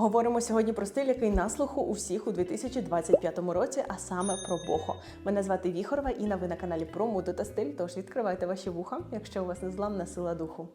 Говоримо сьогодні про стиль, який на слуху у всіх у 2025 році, а саме про бохо. Мене звати Віхорова і на ви на каналі про моду та стиль. Тож відкривайте ваші вуха, якщо у вас незламна сила духу.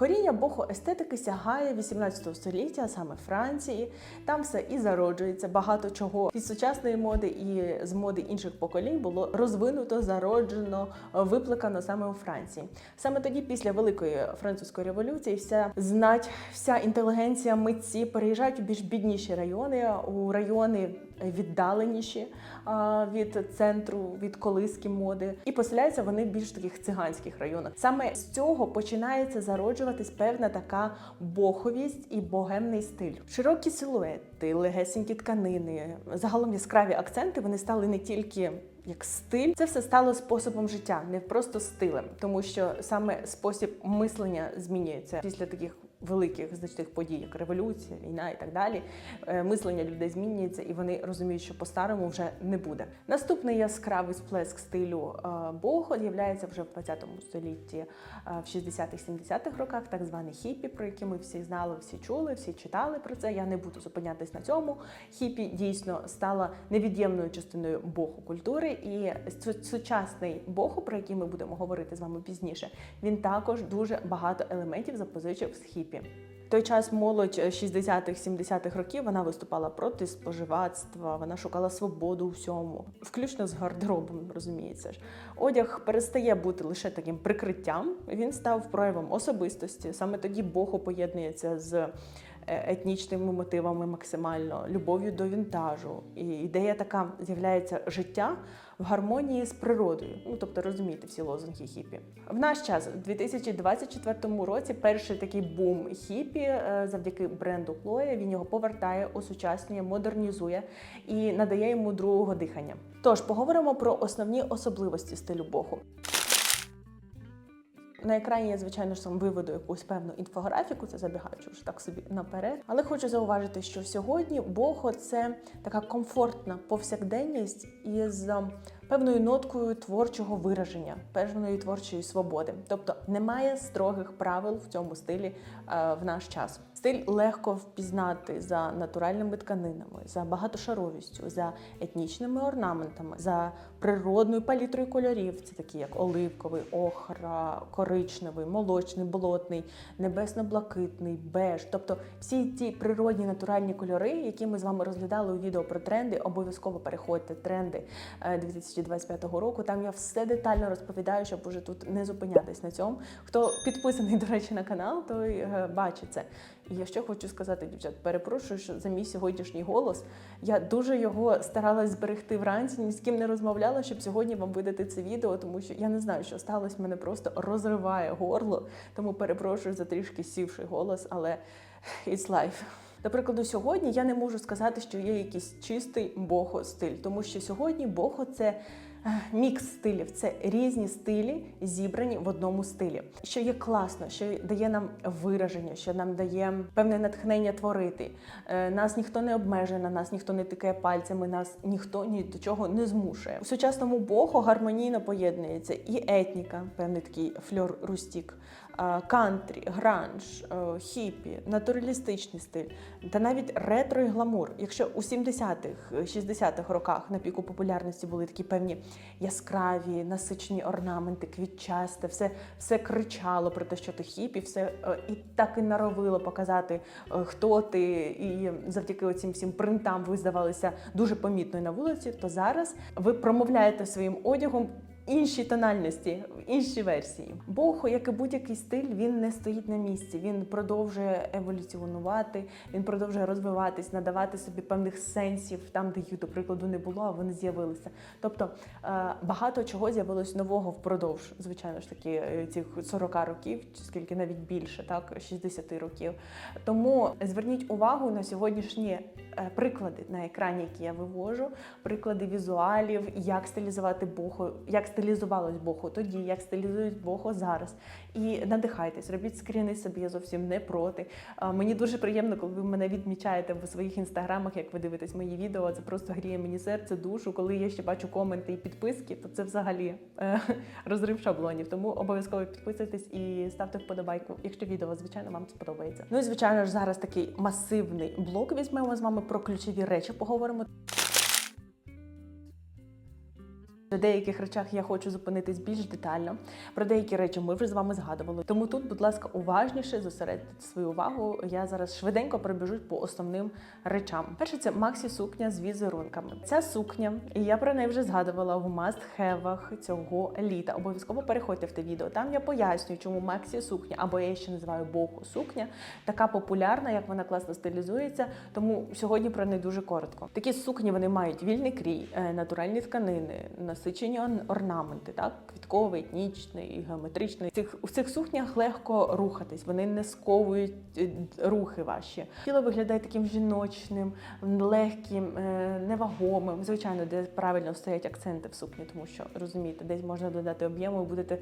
Коріння бохо естетики сягає 18 століття, саме Франції. Там все і зароджується. Багато чого від сучасної моди і з моди інших поколінь було розвинуто, зароджено, випликано саме у Франції. Саме тоді, після великої французької революції, вся знать, вся інтелігенція, митці переїжджають у більш бідніші райони, у райони віддаленіші від центру, від колиски моди, і поселяються вони в більш таких циганських районах. Саме з цього починається зароджуватись певна така боховість і богемний стиль. Широкі силуети, легесенькі тканини, загалом яскраві акценти вони стали не тільки. Як стиль, це все стало способом життя, не просто стилем, тому що саме спосіб мислення змінюється після таких великих значних подій, як революція, війна і так далі. Е, Мислення людей змінюється, і вони розуміють, що по-старому вже не буде. Наступний яскравий сплеск стилю е, бохо з'являється вже в 20 столітті, е, в 60-х-70-х роках, так званий хіпі, про який ми всі знали, всі чули, всі читали про це. Я не буду зупинятись на цьому. Хіпі дійсно стала невід'ємною частиною боху культури, і сучасний боху, про який ми будемо говорити з вами пізніше, він також дуже багато елементів запозичив з хіпі. В той час молодь 60-х, 70-х років вона виступала проти споживацтва, вона шукала свободу всьому, включно з гардеробом, розуміється ж. Одяг перестає бути лише таким прикриттям. Він став проявом особистості. Саме тоді Бохо поєднується з е, етнічними мотивами максимально, любов'ю до вінтажу. І ідея така з'являється життя в гармонії з природою. Ну тобто розумієте всі лозунги хіпі. В наш час, у 2024 році, перший такий бум хіпі е, завдяки бренду Клоя. він його повертає, осучаснює, модернізує і надає йому другого дихання. Тож поговоримо про основні особливості стилю боху. На екрані я, звичайно ж, сам виведу якусь певну інфографіку, це забігаючи вже так собі наперед. Але хочу зауважити, що сьогодні бохо це така комфортна повсякденність із ем, певною ноткою творчого вираження, певної творчої свободи. Тобто немає строгих правил в цьому стилі е, в наш час. Стиль легко впізнати за натуральними тканинами, за багатошаровістю, за етнічними орнаментами, за природною палітрою кольорів. Це такі як оливковий, охра, коричневий, молочний, болотний, небесно-блакитний, беж. Тобто всі ці природні натуральні кольори, які ми з вами розглядали у відео про тренди, обов'язково переходьте тренди е, 2025 року. Там я все детально розповідаю, щоб уже тут не зупинятись на цьому. Хто підписаний, до речі, на канал, той е, бачить це. І я ще хочу сказати, дівчат, перепрошую, що за мій сьогоднішній голос я дуже його старалась зберегти вранці, ні з ким не розмовляла, щоб сьогодні вам видати це відео, тому що я не знаю, що сталося, мене просто розриває горло. Тому перепрошую за трішки сівший голос, але it's life. До прикладу, сьогодні я не можу сказати, що є якийсь чистий бохо стиль, тому що сьогодні бохо це е, мікс стилів, це різні стилі зібрані в одному стилі. Що є класно, що дає нам вираження, що нам дає певне натхнення творити. Е, Нас ніхто не обмежує, на нас ніхто не тикає пальцями, нас ніхто ні до чого не змушує. У сучасному бохо гармонійно поєднується і етніка, певний такий фльор рустік, кантрі, гранж, е, хіпі, натуралістичний стиль та навіть ретро і гламур. Якщо у 70-х, 60-х роках на піку популярності були такі певні яскраві, насичені орнаменти, квітчасте, все, все кричало про те, що ти хіпі, все е, і так і наровило показати, е, хто ти, і завдяки цим всім принтам ви здавалися дуже помітною на вулиці, то зараз ви промовляєте своїм одягом інші тональності, в інші версії. Бохо, як і будь-який стиль, він не стоїть на місці. Він продовжує еволюціонувати, він продовжує розвиватись, надавати собі певних сенсів там, де їх, до прикладу, не було, а вони з'явилися. Тобто е, багато чого з'явилось нового впродовж, звичайно ж таки, е, цих 40 років, чи скільки навіть більше, так 60 років. Тому зверніть увагу на сьогоднішні е, приклади на екрані, які я вивожу, приклади візуалів, як стилізувати бохо, як стилізувати стилізувалось бохо тоді, як стилізують бохо зараз. І надихайтесь, робіть скріни собі, я зовсім не проти. Мені дуже приємно, коли ви мене відмічаєте в своїх інстаграмах, як ви дивитесь мої відео. Це просто гріє мені серце, душу. Коли я ще бачу коменти і підписки, то це взагалі е, розрив шаблонів. Тому обов'язково підписуйтесь і ставте вподобайку, якщо відео, звичайно, вам сподобається. Ну і звичайно ж, зараз такий масивний блок візьмемо з вами про ключові речі. Поговоримо. Про деяких речах я хочу зупинитись більш детально. Про деякі речі ми вже з вами згадували. Тому тут, будь ласка, уважніше зосередьте свою увагу. Я зараз швиденько пробіжу по основним речам. Перше, це Максі сукня з візерунками. Ця сукня, і я про неї вже згадувала в must-have цього літа. Обов'язково переходьте в те відео. Там я пояснюю, чому Максі сукня, або я ще називаю боху сукня, така популярна, як вона класно стилізується. Тому сьогодні про неї дуже коротко. Такі сукні вони мають вільний крій, е, натуральні тканини, насичені орнаменти, так квітковий, етнічний, геометричний. Цих у цих сукнях легко рухатись, вони не сковують е, рухи ваші. Тіло виглядає таким жіночним, легким, е, невагомим. Звичайно, де правильно стоять акценти в сукні, тому що розумієте, десь можна додати об'єму і будете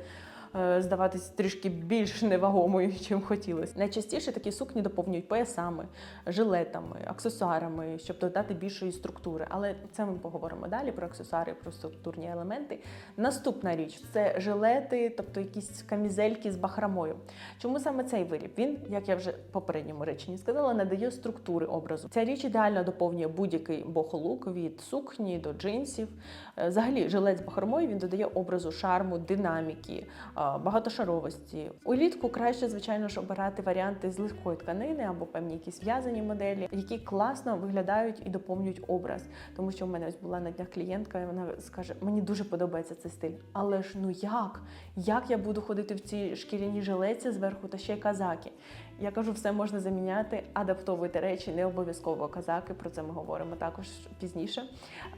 здаватись трішки більш невагомою, чим хотілося. Найчастіше такі сукні доповнюють поясами, жилетами, аксесуарами, щоб додати більшої структури. Але це ми поговоримо далі про аксесуари, про структурні елементи. Наступна річ це жилети, тобто якісь камізельки з бахромою. Чому саме цей виріб? Він, як я вже попередньому реченні сказала, надає структури образу. Ця річ ідеально доповнює будь-який бохолук від сукні до джинсів. Е, Взагалі, жилет з бахромою він додає образу шарму, динаміки, багатошаровості. Улітку краще, звичайно ж, обирати варіанти з легкої тканини або певні якісь в'язані моделі, які класно виглядають і доповнюють образ. Тому що в мене ось була на днях клієнтка, і вона скаже: мені дуже подобається цей стиль. Але ж ну як? Як я буду ходити в цій шкіряній жилеці зверху та ще й казаки? Я кажу, все можна заміняти, адаптовуйте речі, не обов'язково казаки. Про це ми говоримо також пізніше.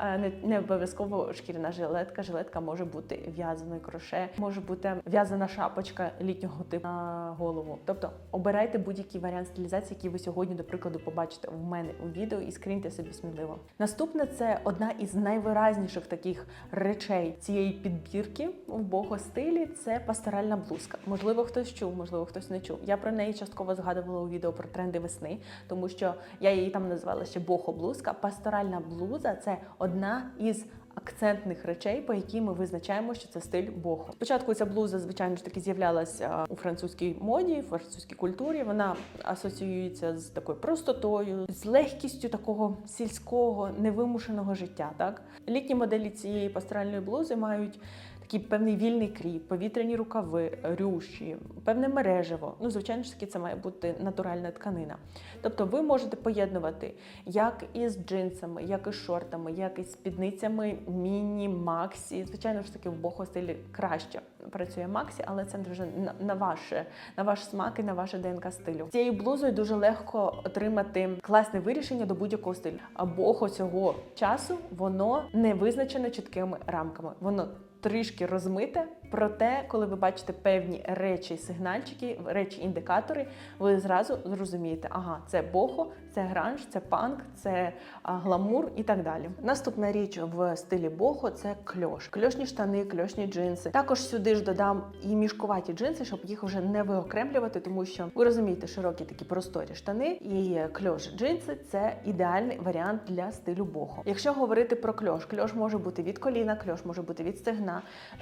Е, Не, не обов'язково шкіряна жилетка. Жилетка може бути в'язаною кроше, може бути в'язана шапочка літнього типу на голову. Тобто обирайте будь-який варіант стилізації, який ви сьогодні, до прикладу, побачите в мене у відео і скриньте собі сміливо. Наступне це одна із найвиразніших таких речей цієї підбірки в бого стилі. Це пасторальна блузка. Можливо, хтось чув, можливо, хтось не чув. Я про неї частково згадувала у відео про тренди весни, тому що я її там назвала ще бохо блузка. Пасторальна блуза це одна із акцентних речей, по якій ми визначаємо, що це стиль бохо. Спочатку ця блуза, звичайно ж таки, з'являлася у французькій моді, в французькій культурі. Вона асоціюється з такою простотою, з легкістю такого сільського невимушеного життя. Так літні моделі цієї пасторальної блузи мають. Такий певний вільний крій, повітряні рукави, рюші, певне мережево. Ну, звичайно ж таки, це має бути натуральна тканина. Тобто ви можете поєднувати як із джинсами, як із шортами, як із спідницями, міні, максі. Звичайно ж таки, в бохо стилі краще працює максі, але це вже на, ваше, на ваш смак і на ваше ДНК стилю. Цією блузою дуже легко отримати класне вирішення до будь-якого стилю. А бохо цього часу воно не визначено чіткими рамками. Воно трішки розмите. Проте, коли ви бачите певні речі, сигнальчики, речі, індикатори, ви зразу зрозумієте, ага, це бохо, це гранж, це панк, це гламур і так далі. Наступна річ в стилі бохо це кльош. Кльошні штани, кльошні джинси. Також сюди ж додам і мішкуваті джинси, щоб їх вже не виокремлювати, тому що ви розумієте, широкі такі просторі штани і кльош джинси це ідеальний варіант для стилю бохо. Якщо говорити про кльош, кльош може бути від коліна, кльош може бути від стегна,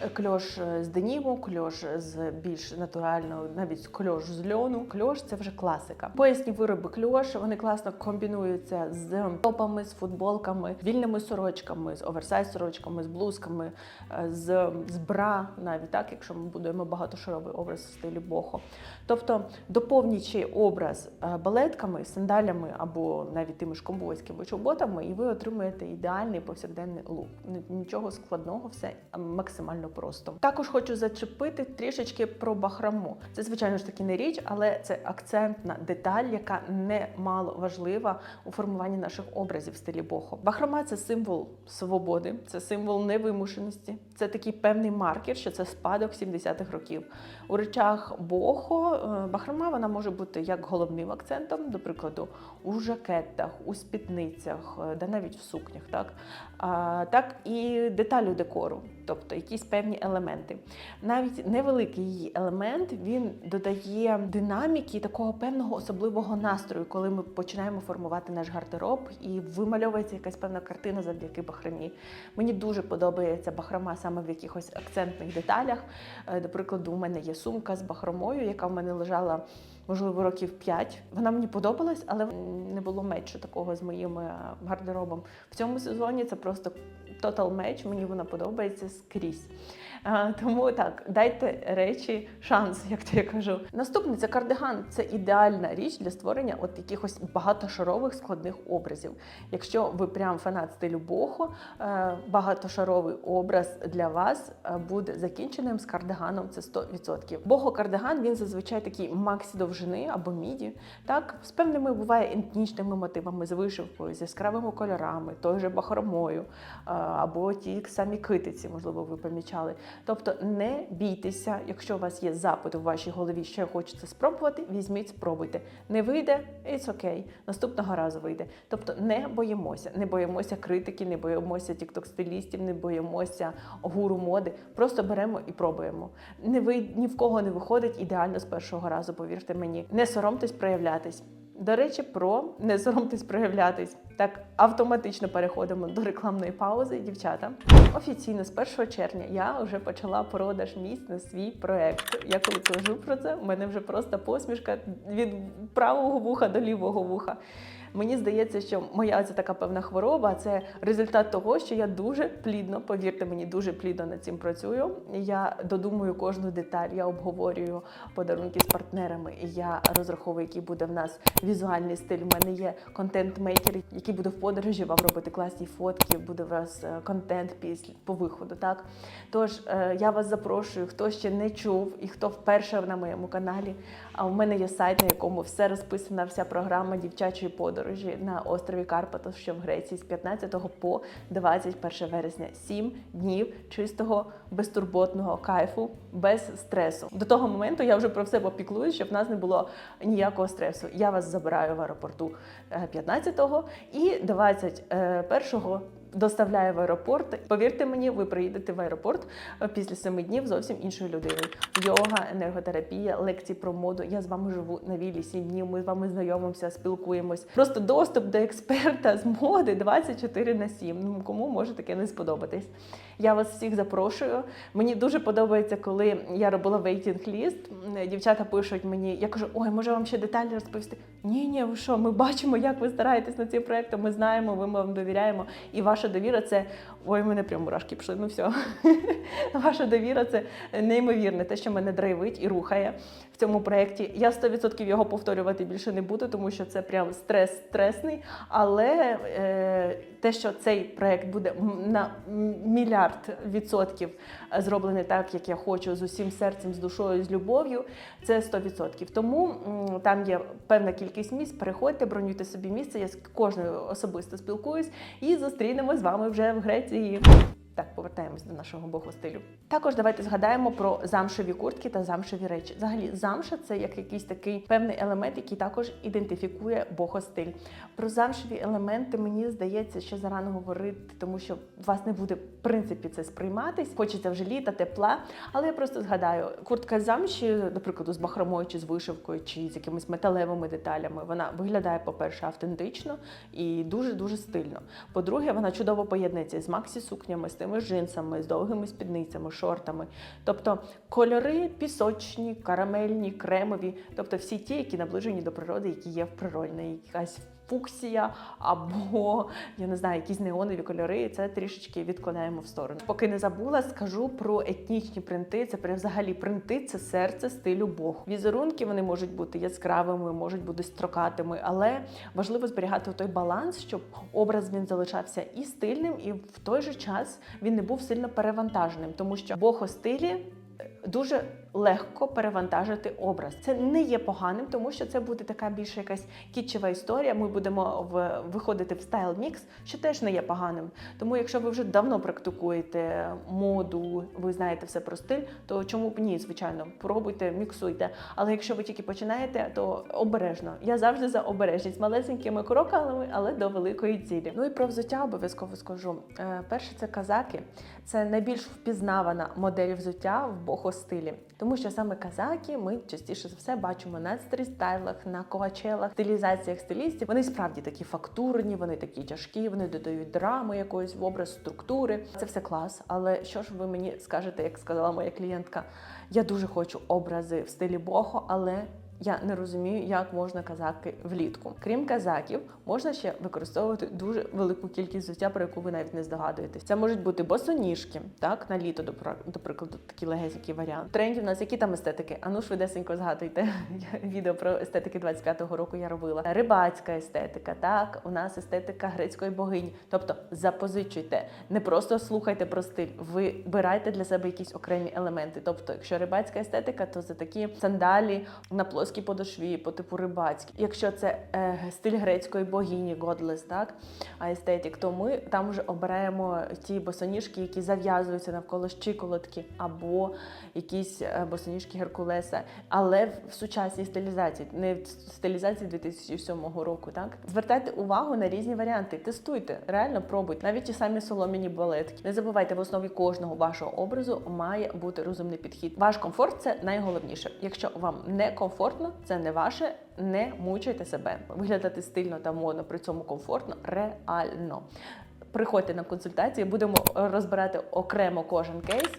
е, кльош е, з деніму, кльош з більш натурального, навіть кльош з льону. Кльош це вже класика. Поясні вироби кльош вони класно комбінуються з топами, з футболками, вільними сорочками, з оверсайз сорочками, з блузками, е, з, з бра, навіть так, якщо ми будуємо багатошаровий образ в стилі бохо. Тобто, доповнюючи образ е, балетками, сандалями або навіть тими ж комбойськими чоботами, і ви отримуєте ідеальний повсякденний лук. Нічого складного, все максимально просто. Також хочу зачепити трішечки про бахрому. Це звичайно ж таки не річ, але це акцентна деталь, яка не мало важлива у формуванні наших образів в стилі бохо. Бахрома це символ свободи, це символ невимушеності. Це такий певний маркер, що це спадок 70-х років. У речах бохо бахрома вона може бути як головним акцентом, до прикладу, у жакетах, у спідницях, е, да навіть в сукнях, так, так і деталю декору. Тобто якісь певні елементи. Навіть невеликий її елемент він додає динаміки такого певного особливого настрою, коли ми починаємо формувати наш гардероб і вимальовується якась певна картина завдяки бахромі. Мені дуже подобається бахрома саме в якихось акцентних деталях. Е, До прикладу, у мене є сумка з бахромою, яка в мене лежала. Можливо, років 5. Вона мені подобалась, але не було мечу такого з моїм е, гардеробом. В цьому сезоні це просто total Match, Мені вона подобається скрізь. Тому так, дайте речі шанс, як то я кажу. Наступне це кардиган. Це ідеальна річ для створення от якихось багатошарових складних образів. Якщо ви прям фанат стилю бохо, е, багатошаровий образ для вас е, буде закінченим з кардиганом. Це 100%. Бохо кардиган він зазвичай такий максі довжини або міді. Так, з певними буває етнічними мотивами, з вишивкою, з яскравими кольорами, той же бахромою, е, або ті самі китиці, можливо, ви помічали. Тобто не бійтеся, якщо у вас є запит у вашій голові, що хочеться спробувати, візьміть, спробуйте. Не вийде, it's okay, наступного разу вийде. Тобто не боїмося, не боїмося критики, не боїмося тікток-стилістів, не боїмося гуру моди. Просто беремо і пробуємо. Не ви ні в кого не виходить ідеально з першого разу, повірте мені. Не соромтесь проявлятись. До речі, про не соромтесь проявлятись. Так автоматично переходимо до рекламної паузи, дівчата. Офіційно з 1 червня я вже почала продаж місць на свій проект. Я коли кажу про це, у мене вже просто посмішка від правого вуха до лівого вуха. Мені здається, що моя ця така певна хвороба це результат того, що я дуже плідно, повірте мені, дуже плідно над цим працюю. Я додумую кожну деталь, я обговорюю подарунки з партнерами. Я розраховую, який буде в нас візуальний стиль. У мене є контент-мейкер, який буде в подорожі вам робити класні фотки, буде у вас е, контент після по виходу. Так тож е, я вас запрошую, хто ще не чув і хто вперше на моєму каналі. А у мене є сайт, на якому все розписана, вся програма дівчачої подорожі на острові Карпатос, що в Греції, з 15 по 21 вересня. Сім днів чистого, безтурботного кайфу, без стресу. До того моменту я вже про все попіклуюсь, щоб в нас не було ніякого стресу. Я вас забираю в аеропорту е, 15-го і 21-го доставляю в аеропорт. Повірте мені, ви приїдете в аеропорт е, після семи днів зовсім іншою людиною. Йога, енерготерапія, лекції про моду. Я з вами живу на вілі сім днів. Ми з вами знайомимося, спілкуємось. Просто доступ до експерта з моди 24 на 7. Ну кому може таке не сподобатись? Я вас всіх запрошую. Мені дуже подобається, коли я робила м, Дівчата пишуть мені, я кажу, ой, може вам ще деталі розповісти? Ні, ні, ви що? Ми бачимо, як ви стараєтесь над цим проектом. Ми знаємо, ми вам довіряємо. І ваша довіра це ой, мене прям мурашки пішли. Ну все. Ваша довіра це неймовірне, те, що мене драйвить і рухає в цьому проєкті. Я 100% його повторювати більше не буду, тому що це прям стрес стресний. Але е, те, що цей проєкт буде на мільярд відсотків е, зроблений так, як я хочу, з усім серцем, з душою, з любов'ю, це 100%. Тому м, там є певна кількість місць. Переходьте, бронюйте собі місце. Я з кожною особисто спілкуюсь і зустрінемо з вами вже в Греції. Так, повертаємось до нашого богу. Також давайте згадаємо про замшеві куртки та замшеві речі. Взагалі, замша це як якийсь такий певний елемент, який також ідентифікує богостиль. Про замшеві елементи мені здається, що зарано говорити, тому що вас не буде в принципі це сприйматись. Хочеться вже літа, тепла. Але я просто згадаю, куртка замші, наприклад, з бахромою чи з вишивкою, чи з якимись металевими деталями, вона виглядає, по-перше, автентично і дуже дуже стильно. По-друге, вона чудово поєднується з максі сукнями, з тими джинсами, з довгими спідницями, шортами. Тобто кольори пісочні, карамельні, кремові, тобто всі ті, які наближені до природи, які є в природі, якась фуксія або я не знаю, якісь неонові кольори. Це трішечки відкладаємо в сторону. Поки не забула, скажу про етнічні принти. Це взагалі принти це серце стилю Бог. Візерунки вони можуть бути яскравими, можуть бути строкатими, але важливо зберігати той баланс, щоб образ він залишався і стильним, і в той же час він не був сильно перевантаженим, тому що Бог у стилі дуже легко перевантажити образ. Це не є поганим, тому що це буде така більше якась кітчева історія. Ми будемо в виходити в стайл мікс, що теж не є поганим. Тому, якщо ви вже давно практикуєте моду, ви знаєте все про стиль, то чому б ні, звичайно, пробуйте, міксуйте. Але якщо ви тільки починаєте, то обережно. Я завжди за обережність малесенькими кроками, але до великої цілі. Ну і про взуття обов'язково скажу. Е, Перше, це казаки. Це найбільш впізнавана модель взуття в бохо-стилі. Тому що саме казаки ми частіше за все бачимо на стрістайлах, на ковачелах, стилізаціях стилістів. Вони справді такі фактурні, вони такі тяжкі, вони додають драми якоїсь в образ структури. Це все клас. Але що ж ви мені скажете, як сказала моя клієнтка? Я дуже хочу образи в стилі бохо, але я не розумію, як можна казаки влітку. Крім казаків, можна ще використовувати дуже велику кількість взуття, про яку ви навіть не здогадуєтесь. Це можуть бути босоніжки, так на літо, до прикладу, такий легесенький варіант. Трендів нас які там естетики? Ану швидесенько згадуйте. Відео про естетики 25-го року я робила. Рибацька естетика, так у нас естетика грецької богині. Тобто запозичуйте, не просто слухайте про стиль, вибирайте для себе якісь окремі елементи. Тобто, якщо рибацька естетика, то це такі сандалі на плоскій подошві, по типу рибацькі. Якщо це е, стиль грецької богині, Godless, так а естетик, то ми там вже обираємо ті босоніжки, які зав'язуються навколо щиколотки, або якісь е, босоніжки Геркулеса, але в сучасній стилізації, не в стилізації 2007 року. Так звертайте увагу на різні варіанти, тестуйте, реально пробуйте. Навіть ті самі солом'яні балетки. Не забувайте, в основі кожного вашого образу має бути розумний підхід. Ваш комфорт це найголовніше. Якщо вам не комфортно, це не ваше. Не мучайте себе. Виглядати стильно та модно, при цьому комфортно, реально. Приходьте на консультації, будемо розбирати окремо кожен кейс.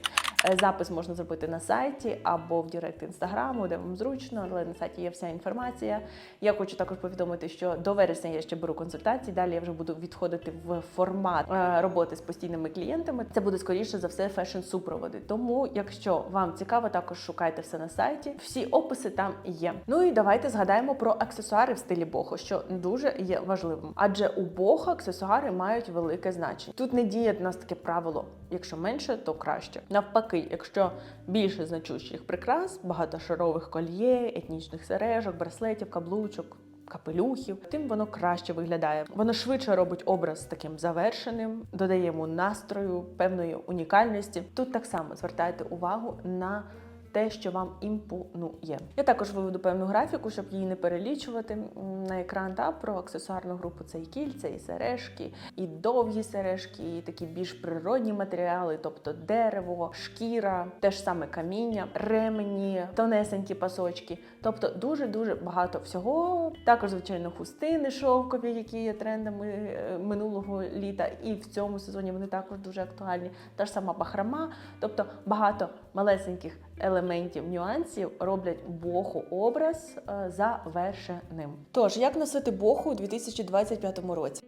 Е, Запис можна зробити на сайті або в Директ інстаграму, де вам зручно, але на сайті є вся інформація. Я хочу також повідомити, що до вересня я ще беру консультації. Далі я вже буду відходити в формат е, роботи з постійними клієнтами. Це буде скоріше за все фешн-супроводи. Тому, якщо вам цікаво, також шукайте все на сайті. Всі описи там є. Ну і давайте згадаємо про аксесуари в стилі бохо, що дуже є важливим. Адже у бохо аксесуари мають велике значення. Тут не діє в нас таке правило: якщо менше, то краще. Навпаки, якщо більше значущих прикрас, багатошарових кольє, етнічних сережок, браслетів, каблучок. Капелюхів, тим воно краще виглядає. Воно швидше робить образ таким завершеним, додає йому настрою, певної унікальності. Тут так само звертайте увагу на те, що вам імпонує. Я також виведу певну графіку, щоб її не перелічувати на екран. Та про аксесуарну групу це і кільця, і сережки, і довгі сережки, і такі більш природні матеріали, тобто дерево, шкіра, те ж саме каміння, ремені, тонесенькі пасочки. Тобто дуже дуже багато всього. Також, звичайно, хустини шовкові, які є трендами е, минулого літа, і в цьому сезоні вони також дуже актуальні. Та ж сама бахрама, тобто багато малесеньких елементів, нюансів роблять боху образ е, завершеним. Тож, як носити боху у 2025 році?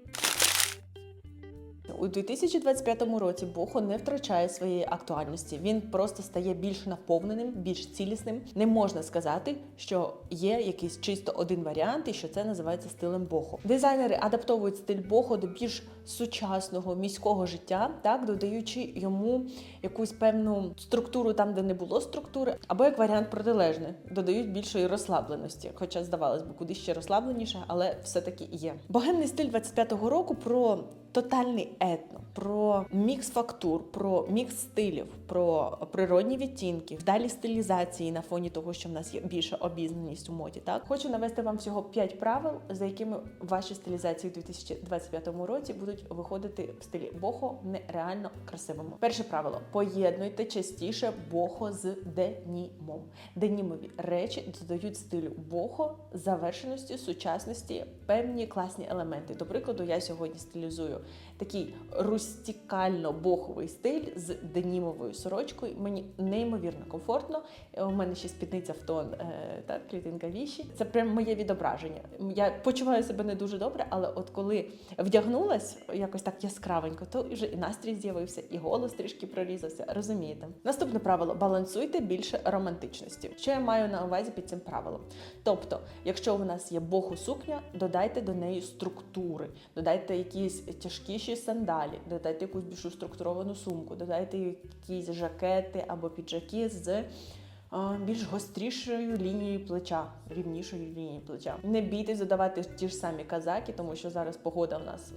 У 2025 році бохо не втрачає своєї актуальності. Він просто стає більш наповненим, більш цілісним. Не можна сказати, що є якийсь чисто один варіант, і що це називається стилем бохо. Дизайнери адаптовують стиль бохо до більш сучасного міського життя, так додаючи йому якусь певну структуру там, де не було структури, або як варіант протилежний, додають більшої розслабленості. Хоча здавалось би, куди ще розслабленіше, але все-таки є. Богемний стиль 25-го року про тотальний етно, про мікс фактур, про мікс стилів, про природні відтінки, вдалі стилізації на фоні того, що в нас є більша обізнаність у моді. Так хочу навести вам всього 5 правил, за якими ваші стилізації у 2025 році будуть виходити в стилі бохо нереально красивому. Перше правило: поєднуйте частіше бохо з денімом. Денімові речі додають стилю бохо, завершеності, сучасності, певні класні елементи. До прикладу, я сьогодні стилізую такий рустікально-боховий стиль з денімовою сорочкою. Мені неймовірно комфортно. Е, У мене ще спідниця в тон е, так, клітинка віші. Це прям моє відображення. Я почуваю себе не дуже добре, але от коли вдягнулась якось так яскравенько, то вже і настрій з'явився, і голос трішки прорізався. Розумієте? Наступне правило: балансуйте більше романтичності. Що я маю на увазі під цим правилом? Тобто, якщо у нас є боху сукня, додайте до неї структури, додайте якісь тяжкіші сандалі, додайте якусь більш структуровану сумку, додайте якісь жакети або піджаки з більш гострішою лінією плеча, рівнішою лінією плеча. Не бійтесь задавати ті ж самі казаки, тому що зараз погода в нас.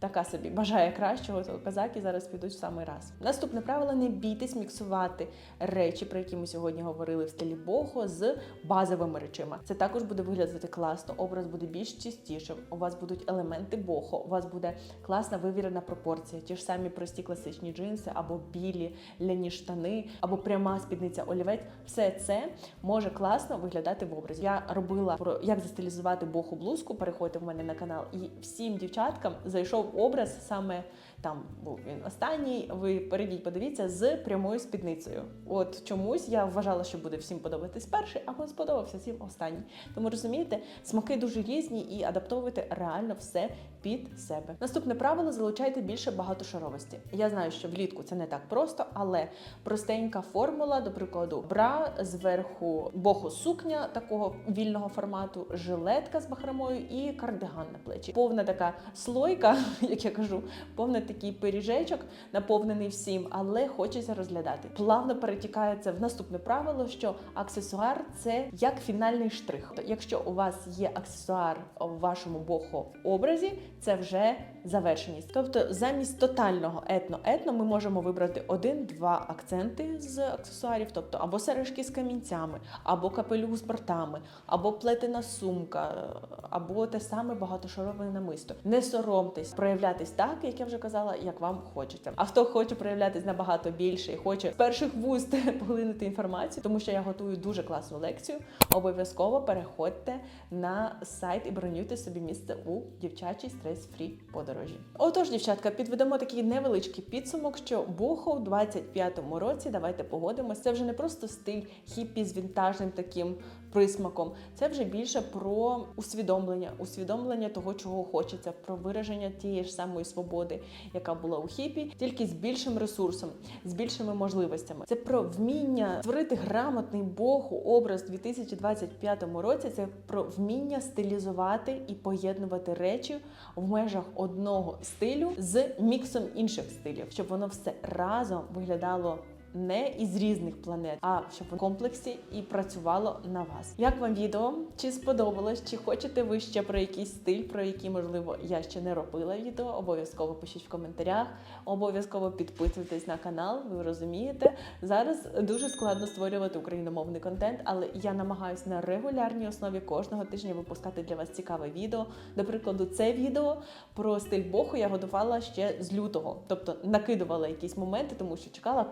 Така собі бажає кращого, то казаки зараз підуть в самий раз. Наступне правило: не бійтесь міксувати речі, про які ми сьогодні говорили в стилі бохо, з базовими речима. Це також буде виглядати класно. Образ буде більш чистішим. У вас будуть елементи бохо, у вас буде класна вивірена пропорція. Ті ж самі прості класичні джинси, або білі ляні штани, або пряма спідниця олівець. Все це може класно виглядати в образі. Я робила про як застилізувати боху блузку. Переходьте в мене на канал, і всім дівчаткам зайшов образ саме там був він останній. Ви перейдіть, подивіться з прямою спідницею. От чомусь я вважала, що буде всім подобатись перший, а він сподобався всім останній. Тому розумієте, смаки дуже різні і адаптовувати реально все під себе. Наступне правило: залучайте більше багатошаровості. Я знаю, що влітку це не так просто, але простенька формула, до прикладу, бра зверху бохо сукня такого вільного формату, жилетка з бахромою і кардиган на плечі. Повна така слойка, як я кажу, повний такий пиріжечок, наповнений всім, але хочеться розглядати. Плавно перетікає це в наступне правило, що аксесуар це як фінальний штрих. Якщо у вас є аксесуар в вашому бохо образі, це вже завершеність. Тобто, замість тотального етно-етно ми можемо вибрати один-два акценти з аксесуарів, тобто або сережки з камінцями, або капелюх з бортами, або плетена сумка, або те саме багатошарове намисто. Не соромтесь проявлятись так, як я вже казала, як вам хочеться. А хто хоче проявлятись набагато більше і хоче з перших вуст поглинути інформацію, тому що я готую дуже класну лекцію. Обов'язково переходьте на сайт і бронюйте собі місце у дівчачій стрес-фрі подорожі. Отож, дівчатка, підведемо такий невеличкий підсумок, що бухо в 25-му році, давайте погодимось, це вже не просто стиль хіппі з вінтажним таким присмаком. Це вже більше про усвідомлення, усвідомлення того, чого хочеться, про вираження тієї ж самої свободи, яка була у хіпі, тільки з більшим ресурсом, з більшими можливостями. Це про вміння створити грамотний богу образ у 2025 році. Це про вміння стилізувати і поєднувати речі в межах одного стилю з міксом інших стилів, щоб воно все разом виглядало не із різних планет, а щоб в комплексі і працювало на вас. Як вам відео? Чи сподобалось? Чи хочете ви ще про якийсь стиль, про який, можливо, я ще не робила відео? Обов'язково пишіть в коментарях, обов'язково підписуйтесь на канал. Ви розумієте, зараз дуже складно створювати україномовний контент, але я намагаюся на регулярній основі кожного тижня випускати для вас цікаве відео. До прикладу, це відео про стиль боху я готувала ще з лютого, тобто накидувала якісь моменти, тому що чекала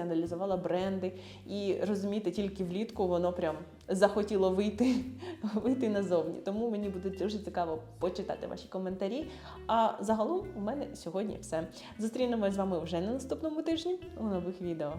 колекції, аналізувала бренди, і розумієте, тільки влітку воно прям захотіло вийти, вийти назовні. Тому мені буде дуже цікаво почитати ваші коментарі. А загалом у мене сьогодні все. Зустрінемось з вами вже на наступному тижні у нових відео.